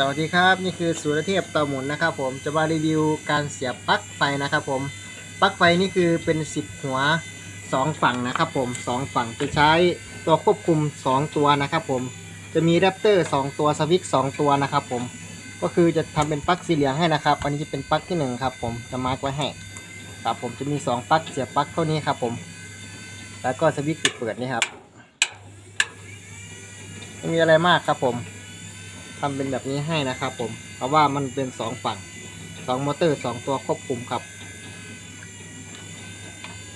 สวัสดีครับ นี่คือสุรเทพเตาหมุนนะครับผมจะมารีวิวการเสียบปลั๊กไฟนะครับผมปลั๊กไฟนี่คือเป็น 10 หัว 2 ฝั่งนะครับผม 2 ฝั่งจะใช้ตัวควบคุม 2 ตัวนะครับผมจะมีแรปเตอร์ 2 ตัวสวิตช์2ตัวนะครับผมก็คือจะทำเป็นปลั๊กสีเหลืองให้นะครับอันนี้จะเป็นปลั๊กที่1ครับผมจะมาร์กไว้ให้ครับผมจะมี 2 ปลั๊กเสียบปลั๊กเท่านี้ครับผม แล้วก็สวิตช์ปิดเปิดนี่ครับไม่มีอะไรมากครับผม ทำเป็นแบบนี้ให้นะครับ ผม เพราะว่ามันเป็นสองฝั่งสองมอเตอร์สองตัวควบคุมครับ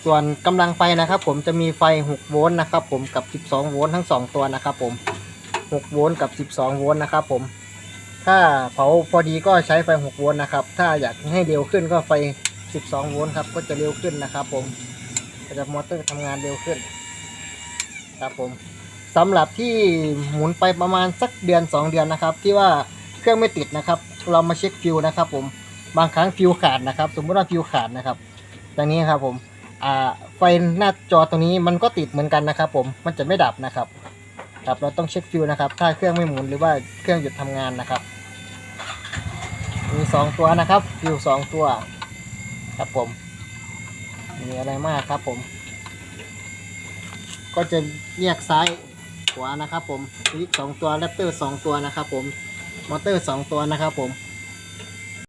ส่วนกำลังไฟนะครับ ผมจะมีไฟ 6 โวลต์นะครับ ผมกับ 12 โวลต์ทั้ง 2 ตัวนะครับ ผม 6 โวลต์กับ 12 โวลต์นะครับ ผมถ้าเผาพอดีก็ใช้ไฟ 6 โวลต์นะครับ ถ้าอยากให้เร็วขึ้นก็ไฟ 12 โวลต์ครับ ก็จะเร็วขึ้นนะครับ ผมจะมอเตอร์ทำงานเร็วขึ้น ครับผม สำหรับที่หมุนไปประมาณสักเดือน 2 เดือนนะครับ ที่ว่าเครื่องไม่ติดนะครับ เรามาเช็คฟิวนะครับ ผมบางครั้งฟิวขาดนะครับ สมมติว่าฟิวขาดนะครับอย่างนี้ครับผมไฟหน้าจอตรงนี้มันก็ติดเหมือนกันนะครับ ผมมันจะไม่ดับนะครับครับเราต้องเช็คฟิวนะครับ ถ้าเครื่องไม่หมุนหรือว่าเครื่องหยุดทำงานนะครับ มี 2 ตัวนะครับฟิว2ตัวครับผมมีอะไรมากครับผม ก็จะแยกซ้าย ขวานะครับผมสวิตช์สองตัวแรปเตอร์สองตัวนะครับผมมอเตอร์สองตัวนะครับผม